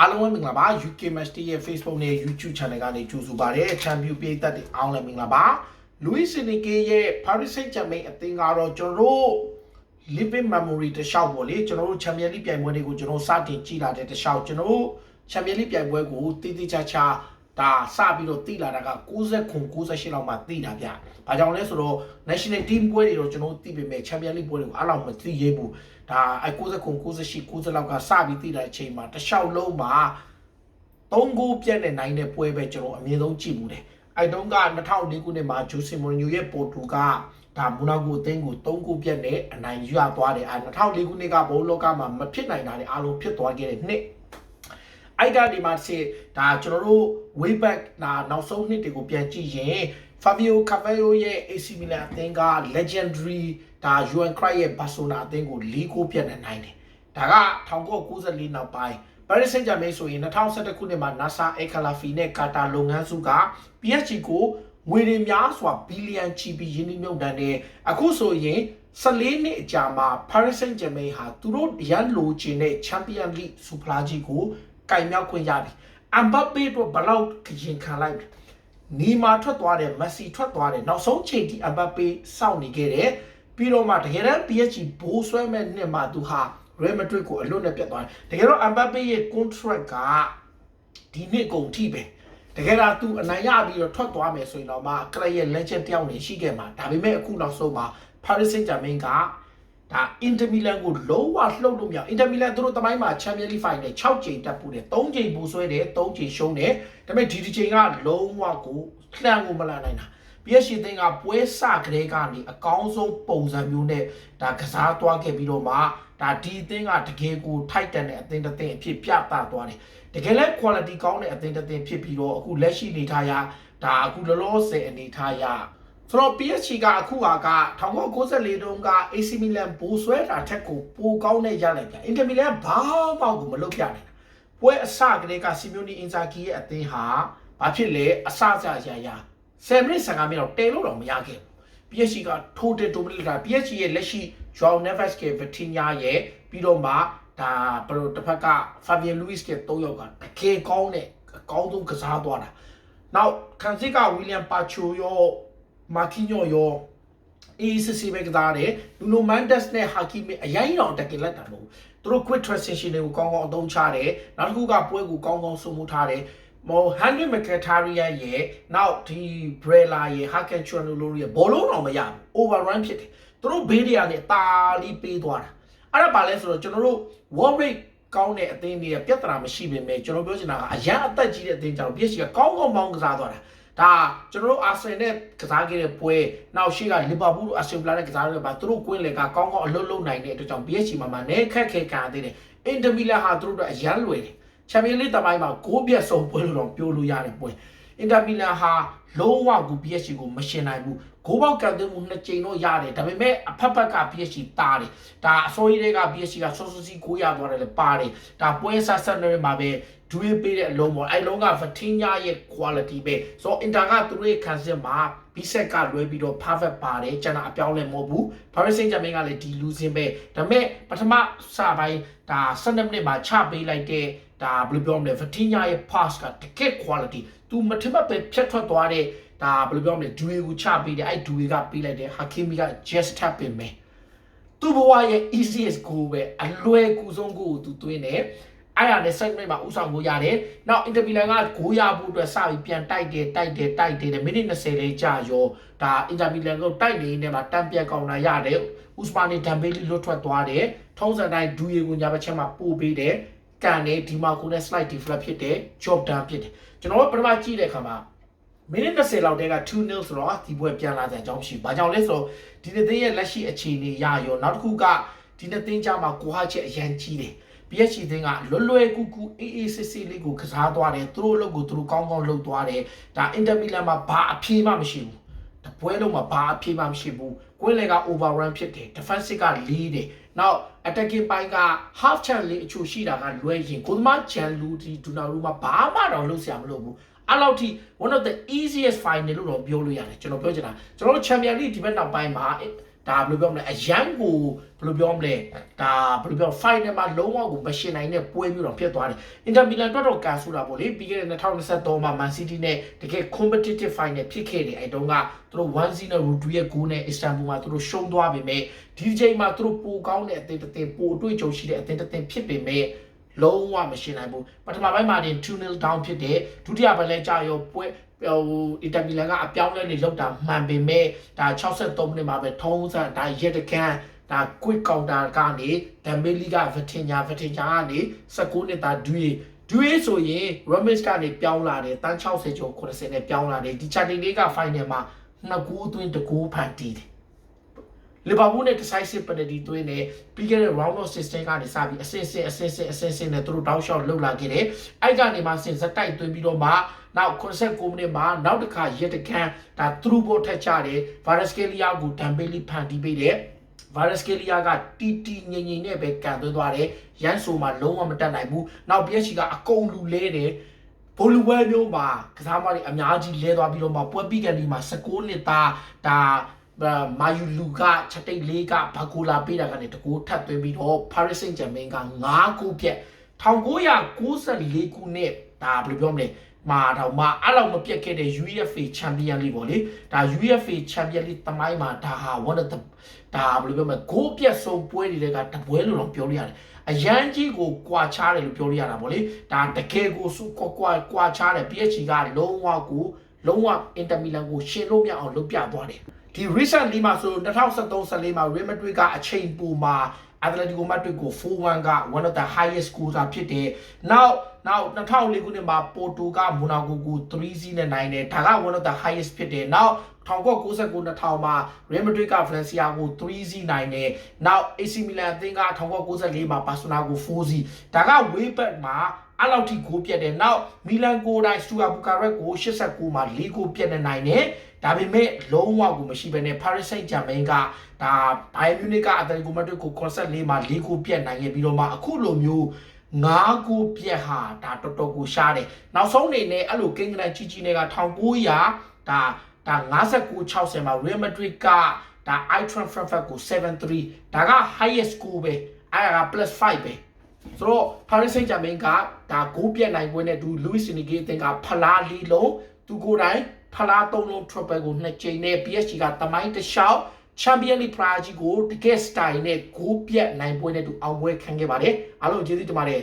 အားလုံးပဲမင်္ဂလာပါ UK Match Day ရဲ့ Facebook နဲ့ YouTube Channel ကနေကြိုဆိုပါရစေ။ Champion ပြည်သက်တွေအားလုံးလည်းမင်္ဂလာပါ။ Luis Enrique ရဲ့ Paris Saint-Germain အသင်းကတော့ကျွန်တော်တို့ living memory တစ်လျှောက်ပေါ့လေကျွန်တော်တို့ Champion League ပြိုင်ပွဲတွေကိုကျွန်တော်စတင်ကြည့်လာတဲ့တစ်လျှောက်ကျွန်တော်တို့ Champion League ပြိုင်ပွဲကိုတည်တည်ချာချာ ဒါစပြီးတော့တည်လာတာက60ခု68လောက်မှတည်တာဗျ။ဘာကြောင့်လဲဆိုတော့ national team ပွဲတွေတော့ကျွန်တော်တို့တည်ပေမဲ့ Champion League ပွဲတွေကိုအဲ့လောက်မတည်ရဘူး။ဒါအဲ60ခု68 90လောက်ကစပြီးတည်တဲ့အချိန်မှာတစ်လျှောက်လုံးမှာ3ဂိုးပြတ်တဲ့နိုင်တဲ့ပွဲပဲကျွန်တော်အမြင်ဆုံးကြည့်ဘူးတယ်။အဲတုန်းက2004ခုနှစ်မှာဂျိုဆီမိုရီညိုရဲ့ပိုတူကဒါမိုနာကိုအသင်းကို3ဂိုးပြတ်နဲ့အနိုင်ရသွားတယ်။အဲ2004ခုနှစ်ကဘိုးလောကမှာမဖြစ်နိုင်တာတွေအားလုံးဖြစ်သွားခဲ့တဲ့နှစ်။ အဲ့ကဒီမှာစေဒါကျွန်တော်တို့ way back ဒါနောက်ဆုံးနှစ်တွေကိုပြန်ကြည့်ရင် Fabio Carvalho ရဲ့ AC Milan အသင်းက legendary ဒါ Johan Cruyff ရဲ့ Barcelona အသင်းကို၄ဂိုးပြတ်နဲ့နိုင်တယ်။ဒါက1994နောက်ပိုင်း Paris Saint-Germain ဆိုရင်2011ခုနှစ်မှာ Nasser El-Khelaifi နဲ့ကာတာလုပ်ငန်းစုက PSG ကိုငွေတွေများစွာဘီလီယံချီပြီးယင်းနှိမ့်နှံတယ်အခုဆိုရင်14နှစ်အကြာမှာ Paris Saint-Germain ဟာသူတို့ရန်လိုချင်တဲ့ Champions League စူပလာကြီးကို ကင်မြောက်ခွင့်ရပြီ။ Mbappe တို့ဘလောက်ခင်ခံလိုက်နီမာထွက်သွားတယ်မက်ဆီထွက်သွားတယ်နောက်ဆုံးချိန်ထိ Mbappe စောင့်နေခဲ့တယ်ပြီးတော့မှတကယ်တမ်း PSG ဘိုးဆွဲမဲ့နှစ်မှာသူဟာ Real Madrid ကိုအလွတ်နဲ့ပြတ်သွားတယ်တကယ်တော့ Mbappe ရဲ့ contract ကဒီနှစ်ကုန်ထိပဲတကယ်တော့ तू အနိုင်ရပြီးတော့ထွက်သွားမယ်ဆိုရင်တော့မှ club ရဲ့ legend တယောက်နေရှိခဲ့မှာဒါပေမဲ့အခုနောက်ဆုံးမှာ Paris Saint-Germain က ဒါ Inter Milan ကိုလုံးဝလှုပ်လို့မရ Inter Milan သူတို့တမိုင်းမှာ Champions League final 6ကြိမ်တက်ပူတယ်3ကြိမ်ပူဆွဲတယ်3ကြိမ်ရှုံးတယ်ဒါပေမဲ့ဒီဒီကြိမ်ကလုံးဝကိုလှမ်းကိုမလာနိုင်တာ PSG သင်းကပွဲစကလေးကနေအကောင်းဆုံးပုံစံမျိုးနဲ့ဒါကစားသွားခဲ့ပြီးတော့မှဒါဒီအသင်းကတကယ်ကိုထိုက်တန်တဲ့အသင်းတစ်သင်းအဖြစ်ပြသသွားတယ်တကယ်လဲ quality ကောင်းတဲ့အသင်းတစ်သင်းဖြစ်ပြီးတော့အခုလက်ရှိအနေထားရဒါအခုလောလောဆယ်အနေထားရ ဆိုတော့ PSG ကအခုဟာက1994တုန်းက AC Milan ဘိုးဆွဲတာထက်ကိုပိုကောင်းတဲ့ရလိုက်ပြ Inter Milan ဘာမှကိုမလုပ်ပြနိုင်ပွဲအစကလေးက Simone Inzaghi ရဲ့အသင်းဟာဘာဖြစ်လဲအစစရာရာ10မိနစ်15မိနစ်တော့တဲလို့တော့မရခဲ့ဘူး PSG က total dominate တာ PSG ရဲ့လက်ရှိ Joao Neves က Vitinha ရဲ့ပြီးတော့မှဒါဘယ်လိုတစ်ဖက်က Fabian Luiz က3ယောက်ကတကယ်ကောင်းတဲ့အကောင်းဆုံးကစားသွားတာနောက်ခံစစ်က William Pacho ရော Marquinhos ရောအေးစစ်စစ်ပဲကစားတယ်လူနိုမန်ဒက်စ်နဲ့ဟာကီမီအရင်တော့တကယ်လက်တာမဟုတ်ဘူးသူတို့ quick transition တွေကိုကောင်းကောင်းအသုံးချတယ်နောက်တစ်ခုကပွဲကိုကောင်းကောင်းစုံမှုထားတယ်မော်ဟန်နရီမကတာရီယာရဲ့နောက်ဒီဘရလာရဲ့ဟာကန်ချွန်လိုရဲ့ဘောလုံးတော့မရဘူး overrun ဖြစ်တယ်သူတို့ဘေးတွေကနေတာလီပေးသွားတာအဲ့ဒါပါလဲဆိုတော့ကျွန်တော်တို့ world rate ကောင်းတဲ့အသင်းတွေကပြဿနာမရှိပေမဲ့ကျွန်တော်ပြောချင်တာကအရန်အသက်ကြီးတဲ့အသင်းကြောင့် PSG ကကောင်းကောင်းပေါင်းကစားသွားတာ ဒါကျွန်တော်တို့အာဆင်နဲ့ကစားခဲ့တဲ့ပွဲနောက်ရှိကလီဗာပူးတို့အာဆင်ဗလာနဲ့ကစားတဲ့ဘာသူတို့ကွင်းလေကကောင်းကောင်းအလုပ်လုပ်နိုင်တဲ့အတွက်ကြောင့် PSG မှာမှနဲခက်ခဲခံသေးတယ်အင်တမီလာဟာသူတို့အရန်လွယ်တယ်ချန်ပီယံလိတပိုင်းမှာဂိုးပြတ်ဆုံးပွဲလို့တော့ပြောလို့ရတယ်ပွဲအင်တာမီလန်ဟာလုံးဝကို PSG ကိုမရှင်နိုင်ဘူး ဂိုးပေါက်ကန်သွင်းမှုနှစ်ကြိမ်တော့ရတယ်ဒါပေမဲ့အဖက်ဖက်က PSG တားတယ်ဒါအစိုးရတွေက PSG ကဆော့ဆော့စီကိုရသွားတယ်လေပါတယ်ဒါပွဲဆက်ဆက်နေမှာပဲဒွေးပေးတဲ့အလုံးပေါ့အဲ့လုံးက Vitinha ရဲ့ quality ပဲဆိုတော့ Inter ကသူတို့ရဲ့ခံစစ်မှာဘီဆက်ကလွဲပြီးတော့ perfect ပါတယ်ကျန်တာအပြောင်းလဲမဟုတ်ဘူး Paris Saint-Germain ကလည်းဒီလူစင်းပဲဒါပေမဲ့ပထမစပိုင်းဒါ12မိနစ်မှာချပေးလိုက်တဲ့ဒါဘယ်လိုပြောမလဲ Vitinha ရဲ့ pass ကတကယ် quality သူမထမပဲဖြတ်ထွက်သွားတဲ့ ဒါဘယ်လိုပြောမလဲဒွေကိုချပေးတယ်အဲ့ဒွေကပေးလိုက်တယ် Hakimi က just tap ပင်မယ်သူ့ဘဝရဲ့ easiest goal ပဲအလွယ်ကူဆုံး goal ကိုသူသွင်းတယ်အဲ့ရနဲ့ side mate မှာဥဆောင်ကိုရတယ်။နောက် Inter Milan ကဂိုးရဖို့အတွက်စပြီးပြန်တိုက်တယ်တိုက်တယ်တိုက်တယ်မိနစ်20လေးကြာရောဒါ Inter Milan ကိုတိုက်နေနေမှာတန်ပြက်ကောင်လာရတယ်။ Usmane Dembele လွတ်ထွက်သွားတယ်။ထုံးစံတိုင်းဒူရီကိုညာဘက်ချက်မှာပို့ပေးတယ်။ကန်နေဒီမာကိုနဲ့ slide deflect ဖြစ်တယ် job done ဖြစ်တယ်။ကျွန်တော်တို့ပထမကြည့်တဲ့အခါမှာ မိနစ်20လောက်တည်းက2-0ဆိုတော့ဒီပွဲပြန်လာတဲ့အကြောင်းရှိဘာကြောင့်လဲဆိုတော့ဒီနေ့သိရဲ့လက်ရှိအခြေအနေရရောနောက်တစ်ခုကဒီနေ့သိကြမှာကိုဟာချက်အရန်ကြီးတယ် PSG သင်းကလွတ်လွယ်ကူကူအေးအေးဆေးဆေးလေးကိုကစားသွားတယ်သူတို့အလုပ်ကိုသူတို့ကောင်းကောင်းလုပ်သွားတယ်ဒါ Inter Milan မှာဘာအပြေးမှမရှိဘူးတပွဲလုံးမှာဘာအပြေးမှမရှိဘူးကွင်းလေက overrun ဖြစ်တယ် defensive ကလေးတယ်နောက် attacking ပိုင်းက half chance လေးအချို့ရှိတာကလွဲရင်ကိုသမားဂျန်လူဒီဒူနာရူမှာဘာမှတော့လုပ်စရာမလိုဘူး အဲ့လောက်ထိ one of the easiest final လို့တော့ပြောလို့ရတယ်ကျွန်တော်ပြောချင်တာကျွန်တော်တို့ Champion League ဒီဘက်နောက်ပိုင်းမှာဒါဘယ်လိုပြောမလဲအရန်ကိုဘယ်လိုပြောမလဲဒါဘယ်လိုပြော final မှာလုံးဝကိုမရှင်နိုင်တဲ့ပွဲမျိုးတော့ဖြစ်သွားတယ်အင်တာမီလန်တော့တော့ကန်ဆူတာပေါ့လေပြီးခဲ့တဲ့2023မှာ Man City နဲ့တကယ် competitive final ဖြစ်ခဲ့တယ်အဲတုန်းကသူတို့1-0နဲ့ Rodri ရဲ့ goal နဲ့ Istanbul မှာသူတို့ရှုံးသွားပေမဲ့ဒီချိန်မှာသူတို့ပိုကောင်းတဲ့အသင်းတစ်သင်းပိုအတွေ့အကြုံရှိတဲ့အသင်းတစ်သင်းဖြစ်ပေမဲ့ လုံးဝမရှင်းနိုင်ဘူးပထမပိုင်းမှာတင်2-0 down ဖြစ်တယ်ဒုတိယပိုင်းလဲကြာရောပွဲဟိုအီတမီလန်ကအပြောင်းလဲနေလောက်တာမှန်ပေမဲ့ဒါ63မိနစ်မှာပဲထုံးစံဒါရက်တကန်ဒါ quick counter ကနေဒမ်ဘေလီကဗတင်ညာဗတင်ညာကနေ19နှစ်သားဒူးဒူးဆိုရင် Ramis ကနေပြောင်းလာတယ်တန်း60ကျော်80နဲ့ပြောင်းလာတယ်ဒီ Champions League က final မှာနှစ်ကူအသွင်းတကူဖန်တီးတယ် လီဗာပူးနဲ့ decisive penalty သွင်းတယ်ပြီးခဲ့တဲ့ round of 16ကနေစပြီးအဆင့်ဆင့်အဆင့်ဆင့်အဆင့်ဆင့်နဲ့သူတို့တောက်လျှောက်လှုပ်လာခဲ့တယ်။အဲ့ကနေမှဆင်စက်တိုက်သွင်းပြီးတော့မှနောက်89မိနစ်မှာနောက်တစ်ခါရက်တခန့်ဒါ through ball ထက်ချတယ်။ Varaskelia ကိုဒမ်ဘေလီဖန်တီးပေးတယ်။ Varaskelia ကတီတီငိမ့်ငိမ့်နဲ့ပဲကန်သွင်းသွားတယ်။ရန်ဆိုမှလုံးဝမတက်နိုင်ဘူး။နောက် PSG ကအကုန်လူလဲတယ်။ဘိုလူဝဲမျိုးမှာကစားမတွေအများကြီးလဲသွားပြီးတော့မှပွဲပြီးကန်ဒီမှာ16နှစ်သားဒါ မာယူလူကချက်တိတ်လေးကဘာကိုလာပေးတာကနေတကူထပ်သွင်းပြီးတော့ Paris Saint-Germain က9ခုပြက်1994ခုနှစ်ဒါဘယ်လိုပြောမလဲမာတော့မအဲ့လောက်မပြတ်ခဲ့တဲ့ UEFA Champion League ပေါ့လေဒါ UEFA Champion League တမိုင်းမှာဒါဟာ one of the ဒါဘယ်လိုပြောမလဲဂိုးပြတ်ဆုံးပွဲတွေကတပွဲလို့တော့ပြောလို့ရတယ်အရန်ကြီးကိုကွာချားတယ်လို့ပြောလို့ရတာဗောလေဒါတကယ်ကိုစုကွာကွာကွာချားတယ် PSG ကလုံးဝကိုလုံးဝအင်တာမီလန်ကိုရှင်လို့မရအောင်လုပ်ပြသွားတယ် ဒီ recently မှာဆို2013-14မှာ Real Madrid ကအချိန်ပူမှာ Atletico Madrid ကို4-1က one of the highest score ကဖြစ်တယ်။ Now now 2004ခုနှစ်မှာ Porto က Monaco ကို3-0နဲ့နိုင်တယ်။ဒါက one of the highest ဖြစ်တယ်။ Now 1999-2000မှာ Real Madrid က Valencia ကို3-0နိုင်တယ်။ Now AC Milan အသင်းက1994မှာ Barcelona ကို4-0ဒါက way back မှာ အဲ့လောက်ထိဂိုးပြတ်တယ်။နောက်မီလန်ကိုတိုင်းစတူယာဘူကာရက်ကို89မှာ၄ဂိုးပြတ်နေနိုင်တယ်။ဒါပေမဲ့လုံးဝကိုမရှိဘဲနဲ့ Paris Saint-Germain ကဒါ Bayern Munich ကအတလီကိုမက်ဒရစ်ကို94မှာ၄ဂိုးပြတ်နိုင်ခဲ့ပြီးတော့မှအခုလိုမျိုးငါးကိုပြက်ဟာဒါတော်တော်ကိုရှားတယ်နောက်ဆုံးအနေနဲ့အဲ့လိုကိန်းကနန်ကြီးကြီးတွေက1900ဒါဒါ59 60မှာ Real Madrid ကဒါ Eintracht Frankfurt ကို73ဒါက highest score ပဲအဲ့ဒါက plus 5ပဲ ဆိုတော့ Paris Saint-Germain ကဒါဂိုးပြက်နိုင်ပွဲနဲ့သူ Luis Enrique အသင်းကဖလားလေးလုံးသူကိုယ်တိုင်ဖလားသုံးလုံး triple ကိုနှစ်ကြိမ်နဲ့ PSG ကတမိုင်းတစ်လျှောက် Champion League ဖလားကြီးကိုတကယ် style နဲ့ဂိုးပြက်နိုင်ပွဲနဲ့သူအောင်ပွဲခံခဲ့ပါတယ်အားလုံးကျေးဇူးတင်ပါတယ်